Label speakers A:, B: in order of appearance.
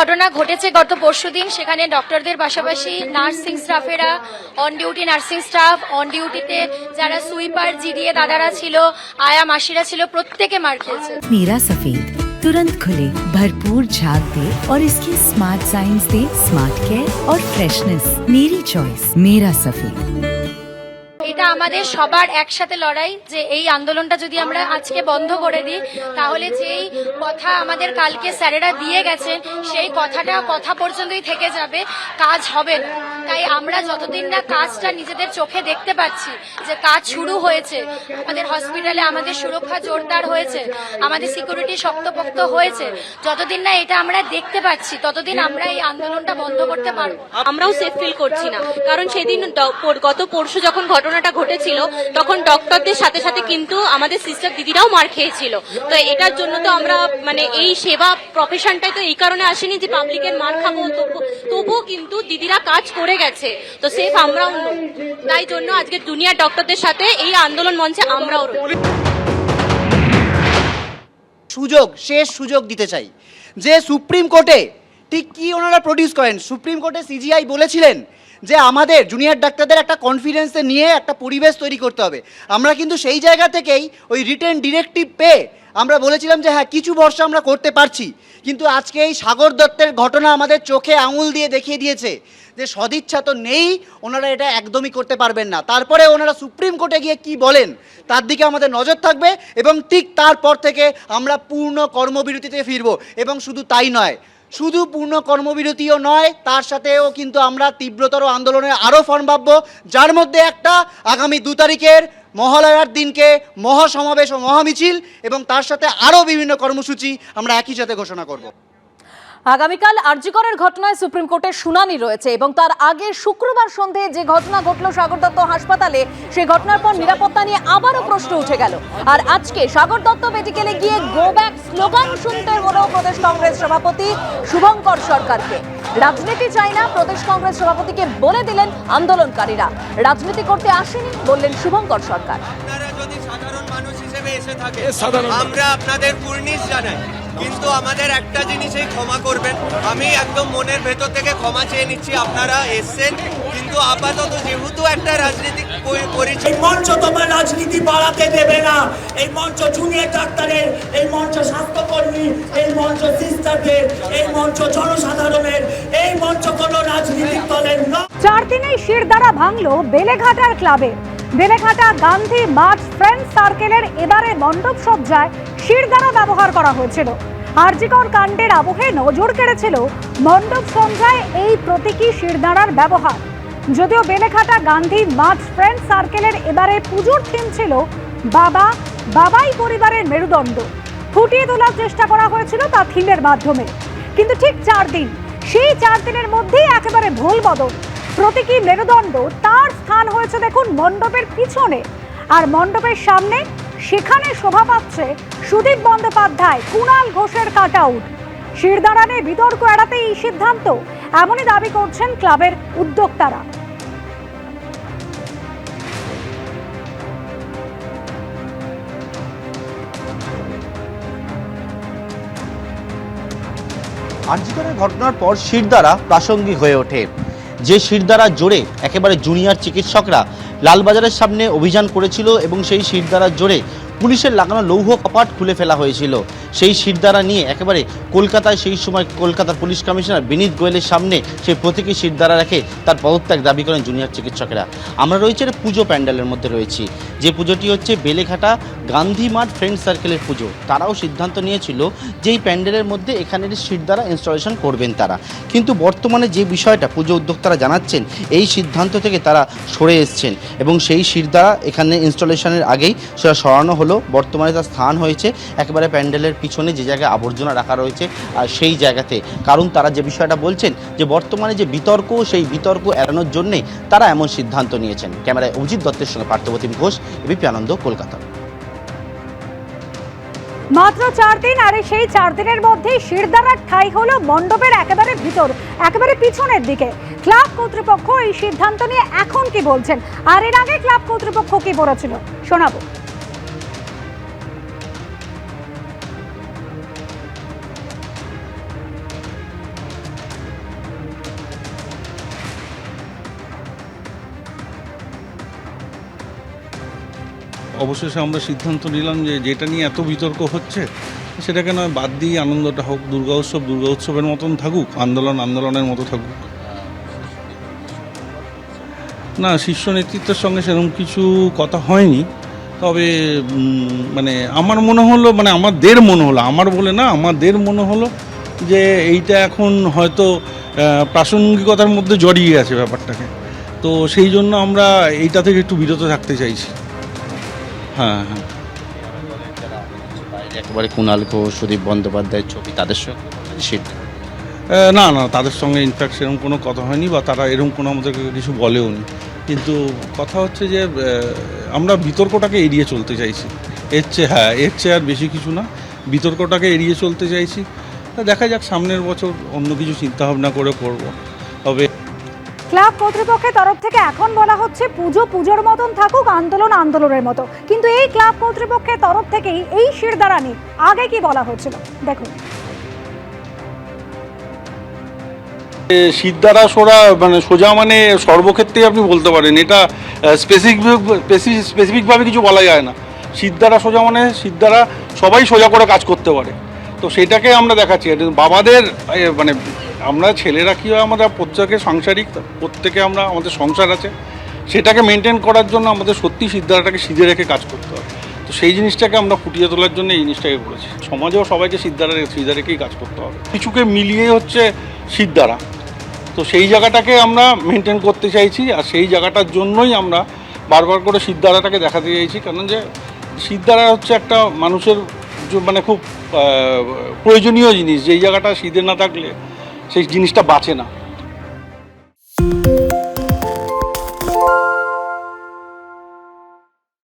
A: ঘটনা ঘটেছে গত পরশুদিন সেখানে ডক্টরদের পাশাপাশি nursing স্টাফেরা on duty nursing staff on ডিউটিতে যারা সুইপার জিডিএ দাদারা ছিল আয়া মাসিরা ছিল প্রত্যেকে মার খেয়েছে
B: मीरा सफेद तुरंत खुले भरपूर झाग दे और इसकी स्मार्ट साइंस दे स्मार्ट केयर और फ्रेशनेस मेरी चॉइस मेरा सफेद
A: এটা আমাদের সবার একসাথে লড়াই, যে এই আন্দোলনটা যদি আমরা আজকে বন্ধ করে দিই, তাহলে যেই কথা আমাদের কালকে স্যারেরা দিয়ে গেছেন, সেই কথাটা কথা পর্যন্তই থেকে যাবে, কাজ হবে না। তাই আমরা যতদিন না কাজটা নিজেদের চোখে দেখতে পাচ্ছি, যে কাজ শুরু হয়েছে, আমাদের হসপিটালে আমাদের সুরক্ষা জোরদার হয়েছে, আমাদের সিকিউরিটি শক্তপোক্ত হয়েছে, যতদিন না এটা আমরা দেখতে পাচ্ছি, ততদিন আমরা এই আন্দোলনটা বন্ধ করতে পারব
C: আমরাও সেফ ফিল করছি না। কারণ সেদিন গত পরশু যখন ঘটনাটা ঘটেছিল, তখন ডক্টরদের সাথে সাথে কিন্তু আমাদের সিস্টার দিদিরাও মার খেয়েছিল। তো এটার জন্য তো আমরা মানে এই সেবা প্রফেশনটাই তো এই কারণে আসেনি যে পাবলিকের মার খাব তবুও কিন্তু দিদিরা কাজ করে গেছে। তো সেফ আমরাও তাই জন্য আজকে জুনিয়র ডক্টরদের সাথে এই আন্দোলন মঞ্চে আমরাও
D: সুযোগ, শেষ সুযোগ দিতে চাই। যে সুপ্রিম কোর্টে, ঠিক কি ওনারা প্রডিউস করেন? সুপ্রিম কোর্টে সিজিআই বলেছিলেন যে আমাদের জুনিয়র ডাক্তারদের একটা কনফিডেন্সে নিয়ে একটা পরিবেশ তৈরি করতে হবে। আমরা কিন্তু সেই জায়গা থেকেই ওই রিটেন ডিরেক্টিভ পেয়ে আমরা বলেছিলাম যে হ্যাঁ কিছু ভরসা আমরা করতে পারছি। কিন্তু আজকে এই সাগর দত্তের ঘটনা আমাদের চোখে আঙুল দিয়ে দেখিয়ে দিয়েছে যে সদিচ্ছা তো নেই, ওনারা এটা একদমই করতে পারবেন না। তারপরে ওনারা সুপ্রিম কোর্টে গিয়ে কি বলেন, তার দিকে আমাদের নজর থাকবে এবং ঠিক তারপর থেকে আমরা পূর্ণ কর্মবিরতিতে ফিরব। এবং শুধু তাই নয় শুধু পূর্ণ কর্মবিরতিও নয়, তার সাথেও কিন্তু আমরা তীব্রতর আন্দোলনের আরও ফর্ম ভাবব, যার মধ্যে একটা আগামী দু তারিখের মহালয়ার দিনকে মহাসমাবেশ ও মহামিছিল এবং তার সাথে আরও বিভিন্ন কর্মসূচি আমরা একই সাথে ঘোষণা করব।
E: আগামীকাল আরজিকরের ঘটনায় সুপ্রিম কোর্টের শুনানি রয়েছে এবং তার আগে শুক্রবার সন্ধে যে ঘটনা ঘটল সাগর দত্ত হাসপাতালে সেই ঘটনার পর নিরাপত্তা নিয়ে আবারও প্রশ্ন উঠে গেল। আর আজকে সাগর দত্ত মেডিকেলে গিয়ে গো ব্যাক স্লোগান শুনতে হলো প্রদেশ কংগ্রেস সভাপতি শুভঙ্কর সরকারকে। রাজনীতি চাই না প্রদেশ কংগ্রেস সভাপতিকে বলে দিলেন আন্দোলনকারীরা। রাজনীতি করতে আসেনি বললেন শুভঙ্কর সরকার।
F: আপনারা যদি সাধারণ মানুষ হিসেবে এসে থাকেন আমরা আপনাদের কুর্নিশ জানাই। কিন্তু আমাদের একটা জিনিসেই ক্ষমা করবেন। আমি একদম মনের ভেতর থেকে ক্ষমা চেয়ে নিচ্ছি আপনারা এসছেন কিন্তু আপাতত যেহেতু একটা রাজনীতি করেছি
G: এই মঞ্চ তোমার রাজনীতি বাড়াতে দেবে না। এই মঞ্চ জুনিয়র ডাক্তারের এই মঞ্চ স্বাস্থ্যকর্মী এই মঞ্চ সিস্টারদের এই মঞ্চ জনসাধারণের এই মঞ্চ কোনো রাজনীতিক দলের
H: চার দিনেই শিরদাঁড়া ভাঙলো বেলেঘাটার ক্লাবে। বেলেঘাটা গান্ধী মাঠ ফ্রেন্ড সার্কেলের এবারে মণ্ডপ সজ্জায় শিরদাঁড়া ব্যবহার করা হয়েছিল। আরজিকর কাণ্ডের আবহে নজর কেড়েছিল মণ্ডপ সজ্জায় এই প্রতীকী শিরদাঁড়ার ব্যবহার। যদিও বেলেঘাটা গান্ধী মাঠ ফ্রেন্ড সার্কেলের এবারে পুজোর থিম ছিল বাবা, বাবাই পরিবারের মেরুদণ্ড। ফুটিয়ে তোলার চেষ্টা করা হয়েছিল তা থিমের মাধ্যমে। কিন্তু ঠিক চার দিন, সেই চার দিনের মধ্যেই একেবারে ভুল বদল। প্রতীকী মেরুদণ্ড, তার স্থান হয়েছে দেখুন মণ্ডপের পিছনে। আর মণ্ডপের সামনে সেখানে শোভা পাচ্ছে সুদীপ বন্দ্যোপাধ্যায়, কুণাল ঘোষের কাট আউট শিরদাঁড়ানে বিতর্ক এড়াতে এই সিদ্ধান্ত, এমনই দাবি করছেন ক্লাবের উদ্যোক্তারা।
I: আর্জিকরের ঘটনার পর শিরদাঁড়া প্রাসঙ্গিক হয়ে ওঠে। যে শিরদাঁড়া জোরে একেবারে জুনিয়র চিকিৎসকরা লালবাজারের সামনে অভিযান করেছিল এবং সেই শিরদারার জোরে পুলিশের লাগানো লৌহ কপাট খুলে ফেলা হয়েছিল। সেই শিরদাঁড়া নিয়ে একেবারে কলকাতায় সেই সময় কলকাতার পুলিশ কমিশনার বিনীত গোয়েলের সামনে সেই প্রতীকী শিরদাঁড়া রেখে তার পদত্যাগ দাবি করেন জুনিয়র চিকিৎসকেরা। আমরা রয়েছে একটা পুজো প্যান্ডেলের মধ্যে রয়েছি। যে পুজোটি হচ্ছে বেলেঘাটা গান্ধী মাঠ ফ্রেন্ড সার্কেলের পুজো। তারাও সিদ্ধান্ত নিয়েছিল যে এই প্যান্ডেলের মধ্যে এখানের শিরদাঁড়া ইনস্টলেশন করবেন তারা। কিন্তু বর্তমানে যে বিষয়টা পুজো উদ্যোক্তারা জানাচ্ছেন, এই সিদ্ধান্ত থেকে তারা সরে এসছেন এবং সেই শিরদাঁড়া এখানে ইনস্টলেশনের আগেই সেটা সরানো হলো। বর্তমানে তার স্থান হয়েছে একেবারে প্যান্ডেলের পিছনে যে জায়গায় আবর্জনা রাখা রয়েছে সেই জায়গাতে। কারণ তারা যে বিষয়টা বলছেন যে বর্তমানে যে বিতর্ক, সেই বিতর্ক এড়ানোর জন্যেই তারা এমন সিদ্ধান্ত নিয়েছেন। ক্যামেরায় অভিজিৎ দত্তের সঙ্গে পার্থপ্রতিম ঘোষ, এবিপি আনন্দ, কলকাতা।
H: মাত্র চার দিন, আর সেই চার দিনের মধ্যেই শিরদাঁড়ার ঠাই হলো মণ্ডপের একেবারে ভিতর, একেবারে পিছনের দিকে। ক্লাব কর্তৃপক্ষ এই সিদ্ধান্ত নিয়ে এখন কি বলছেন? আর এর আগে ক্লাব কর্তৃপক্ষ কি বলেছিল? শোনাবো।
J: অবশেষে আমরা সিদ্ধান্ত নিলাম যে যেটা নিয়ে এত বিতর্ক হচ্ছে, সেটাকে নয়, বাদ দিয়ে আনন্দটা হোক, দুর্গা উৎসব, দুর্গা উৎসবের মতন থাকুক, আন্দোলন আন্দোলনের মতো থাকুক। না, শীর্ষ নেতৃত্বের সঙ্গে সেরকম কিছু কথা হয়নি, তবে মানে আমার মনে হলো মানে আমাদের মনে হলো, আমার বলে না, আমাদের মনে হলো যে এইটা এখন হয়তো প্রাসঙ্গিকতার মধ্যে জড়িয়ে আছে ব্যাপারটাকে। তো সেই জন্য আমরা এইটা থেকে একটু বিরত থাকতে চাইছি। হ্যাঁ হ্যাঁ।
I: একেবারে কুণাল ঘোষ সুদীপ বন্দ্যোপাধ্যায়ের ছবি তাদের সঙ্গে
J: না না তাদের সঙ্গে ইনফ্যাক্ট সেরকম কোনো কথা হয়নি বা তারা এরকম কোনো আমাদেরকে কিছু বলেও নি। কিন্তু কথা হচ্ছে যে আমরা বিতর্কটাকে এড়িয়ে চলতে চাইছি। এর চেয়ে হ্যাঁ এর চেয়ে আর বেশি কিছু না। বিতর্কটাকে এড়িয়ে চলতে চাইছি। দেখা যাক সামনের বছর অন্য কিছু চিন্তাভাবনা করে করব। তবে
H: ক্লাব কর্তৃপক্ষের তরফ থেকে এখন বলা হচ্ছে পুজো পুজোর মতন থাকুক, আন্দোলন আন্দোলনের মতো। কিন্তু এই ক্লাব কর্তৃপক্ষের তরফ থেকেই এই শিরদাঁড়া নিয়ে আগে কি বলা হচ্ছিল দেখুন।
J: সিদ্ধারা সোরা মানে সোজা মানে সর্বক্ষেত্রেই আপনি বলতে পারেন। এটা স্পেসিফিক স্পেসিফিকভাবে কিছু বলা যায় না। সিদ্ধারা সোজা মানে সিদ্ধারা সবাই সোজা করে কাজ করতে পারে। তো সেটাকে আমরা দেখাচ্ছি। বাবাদের মানে আমরা ছেলেরা কী হয় আমরা প্রত্যেকে সাংসারিক, প্রত্যেকে আমরা, আমাদের সংসার আছে। সেটাকে মেনটেন করার জন্য আমাদের সত্যি সিদ্ধারাটাকে সিধে রেখে কাজ করতে হয়। তো সেই জিনিসটাকে আমরা ফুটিয়ে তোলার জন্য এই জিনিসটাকে করেছি। সমাজেও সবাইকে সিদ্ধারা সিধে রেখেই কাজ করতে হবে। কিছুকে মিলিয়ে হচ্ছে সিদ্ধারা। তো সেই জায়গাটাকে আমরা মেনটেন করতে চাইছি আর সেই জায়গাটার জন্যই আমরা বারবার করে সিদ্ধারাটাকে দেখাতে চাইছি। কারণ যে সিদ্ধারা হচ্ছে একটা মানুষের মানে খুব প্রয়োজনীয় জিনিস। যেই জায়গাটা সিদ্ধে না থাকলে সেই জিনিসটা বাঁচে না।